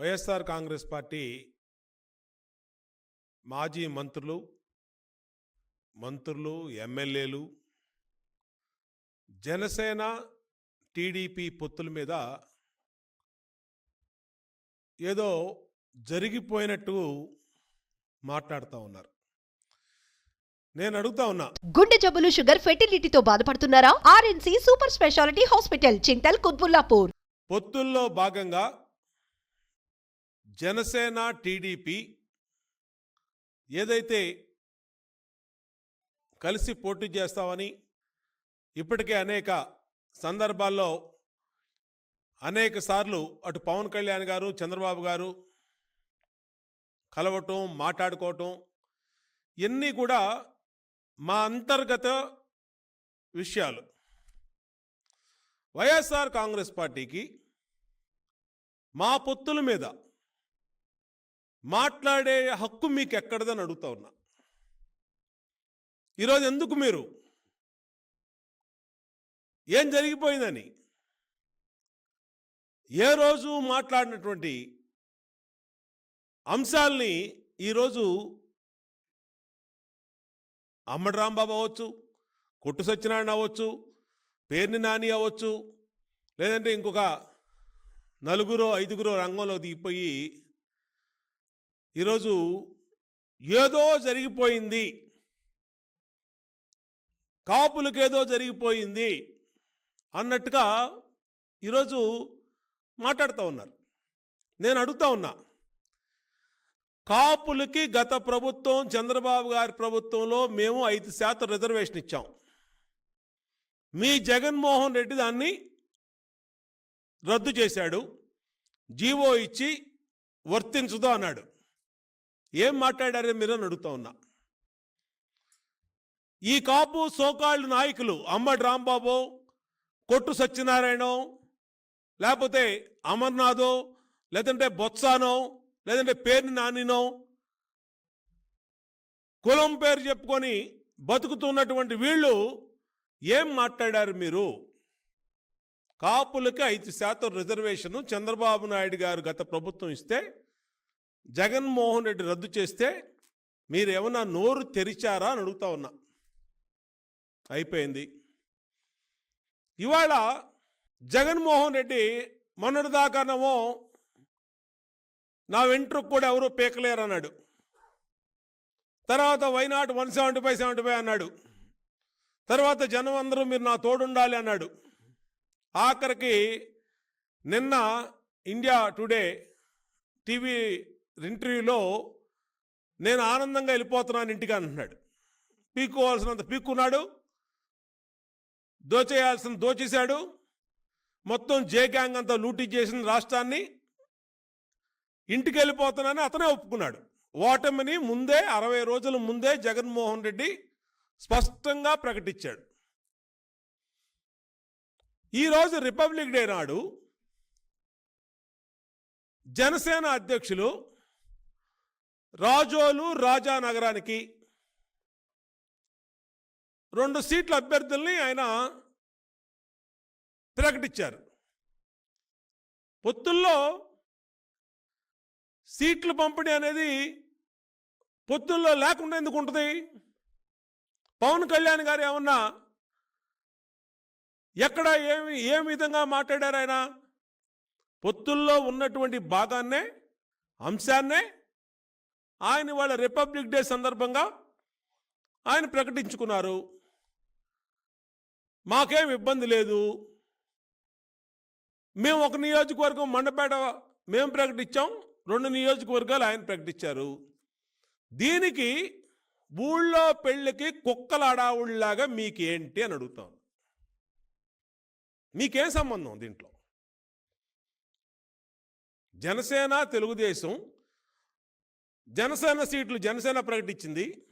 YSR Congress party మాజీ మంత్రులు మంత్రులు ఎమ్మెల్యేలు జనసేన టీడీపీ పొత్తుల మీద ఏదో జరిగిపోయినట్టు మాట్లాడుతూ ఉన్నారు. నేను అడుగుతా ఉన్నా. గుండె జబ్బులు షుగర్ ఫెర్టిలిటీతో బాధపడుతున్నారా? RNC super speciality hospital Chintal Quthbullapur. పొత్తుల్లో భాగంగా జనసేన టీడీపీ ఏదైతే కలిసి పోటీ చేస్తామని ఇప్పటికే అనేక సందర్భాల్లో అనేక సార్లు అటు పవన్ కళ్యాణ్ గారు చంద్రబాబు గారు కలవటం మాట్లాడుకోవటం ఇవన్నీ కూడా మా అంతర్గత విషయాలు. వైఎస్ఆర్ కాంగ్రెస్ పార్టీకి మా పొత్తుల మీద మాట్లాడే హక్కు మీకు ఎక్కడదని అడుగుతా ఉన్నా. ఈరోజు ఎందుకు మీరు? ఏం జరిగిపోయిందని? ఏ రోజు మాట్లాడినటువంటి అంశాల్ని ఈరోజు అమ్మడి రాంబాబు అవ్వచ్చు కొట్టు సత్యనారాయణ అవ్వచ్చు పేర్ని నాని అవ్వచ్చు లేదంటే ఇంకొక నలుగురో ఐదుగురో రంగంలో దిగిపోయి ఈరోజు ఏదో జరిగిపోయింది. కాపులకేదో జరిగిపోయింది అన్నట్టుగా ఈరోజు మాట్లాడుతూ ఉన్నారు. నేను అడుగుతా ఉన్నా కాపులకి గత ప్రభుత్వం చంద్రబాబు గారి ప్రభుత్వంలో మేము ఐదు శాతం రిజర్వేషన్ ఇచ్చాం. మీ జగన్మోహన్ రెడ్డి దాన్ని రద్దు చేశాడు జీవో ఇచ్చి వర్తించదు అన్నాడు. ఏం మాట్లాడారో మీరు అని అడుగుతా ఉన్నా. ఈ కాపు సోకాళ్ళు నాయకులు అమ్మడి రాంబాబు కొట్టు సత్యనారాయణ లేకపోతే అమర్నాథో లేదంటే బొత్సానో లేదంటే పేరుని నానినో కులం పేరు చెప్పుకొని బతుకుతున్నటువంటి వీళ్ళు ఏం మాట్లాడారు మీరు? కాపులకి ఐదు శాతం రిజర్వేషన్ చంద్రబాబు నాయుడు గారు గత ప్రభుత్వం ఇస్తే జగన్మోహన్ రెడ్డి రద్దు చేస్తే మీరు ఏమన్నా నోరు తెరిచారా అని అడుగుతా ఉన్నా. అయిపోయింది. ఇవాళ జగన్మోహన్ రెడ్డి మొన్నటిదాకానేమో నా వెంట్రుకు కూడా ఎవరూ పీకలేరు అన్నాడు తర్వాత why not one seventy five seventy five అన్నాడు. తర్వాత జనం అందరూ మీరు నా తోడుండాలి అన్నాడు. ఆఖరికి నిన్న ఇండియా టుడే టీవీ ఇంటర్వ్యూలో నేను ఆనందంగా వెళ్ళిపోతున్నాను ఇంటికి అంటున్నాడు. పీక్కోవాల్సినంత పీక్కున్నాడు. దోచేయాల్సిన దోచేశాడు. మొత్తం జే గ్యాంగ్ అంతా లూటీ చేసిన రాష్ట్రాన్ని ఇంటికి వెళ్ళిపోతున్నానని అతనే ఒప్పుకున్నాడు. ఓటమిని ముందే అరవై రోజుల ముందే జగన్మోహన్ రెడ్డి స్పష్టంగా ప్రకటించాడు. ఈరోజు రిపబ్లిక్ డే నాడు జనసేన అధ్యక్షులు రాజోలు రాజానగరానికి రెండు సీట్ల అభ్యర్థుల్ని ఆయన ప్రకటించారు. పొత్తుల్లో సీట్లు పంపిణీ అనేది పొత్తుల్లో లేకుండా ఎందుకు ఉంటుంది? పవన్ కళ్యాణ్ గారు ఏమన్నా ఎక్కడ ఏమి ఏ విధంగా మాట్లాడారు ఆయన? పొత్తుల్లో ఉన్నటువంటి భాగాన్నే అంశాన్నే ఆయన వాళ్ళ రిపబ్లిక్ డే సందర్భంగా ఆయన ప్రకటించుకున్నారు. మాకేం ఇబ్బంది లేదు. మేము ఒక నియోజకవర్గం మండపేట మేము ప్రకటించాం రెండు నియోజకవర్గాలు ఆయన ప్రకటించారు. దీనికి ఊళ్ళో పెళ్ళికి కుక్కల అడావుళ్ళలాగా మీకేంటి అని అడుగుతాం మీకేం సంబంధం దీంట్లో? జనసేన తెలుగుదేశం జనసేన సీట్లు జనసేన ప్రకటించింది.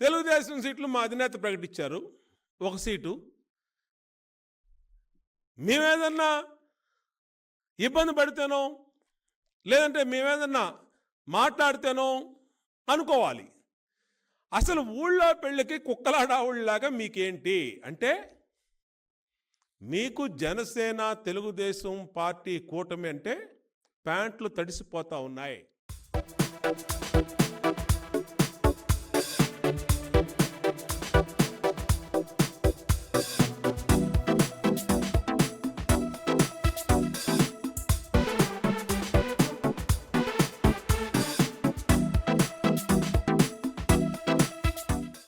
తెలుగుదేశం సీట్లు మా అధినేత ప్రకటించారు. ఒక సీటు. మేమేదన్నా ఇబ్బంది పడితేనో లేదంటే మేమేదన్నా మాట్లాడితేనో అనుకోవాలి. అసలు ఊళ్ళో పెళ్ళికి కుక్కలాడావుళ్ళలాగా మీకేంటి? అంటే మీకు జనసేన తెలుగుదేశం పార్టీ కూటమి అంటే ప్యాంట్లు తడిసిపోతా ఉన్నాయి. Thank you.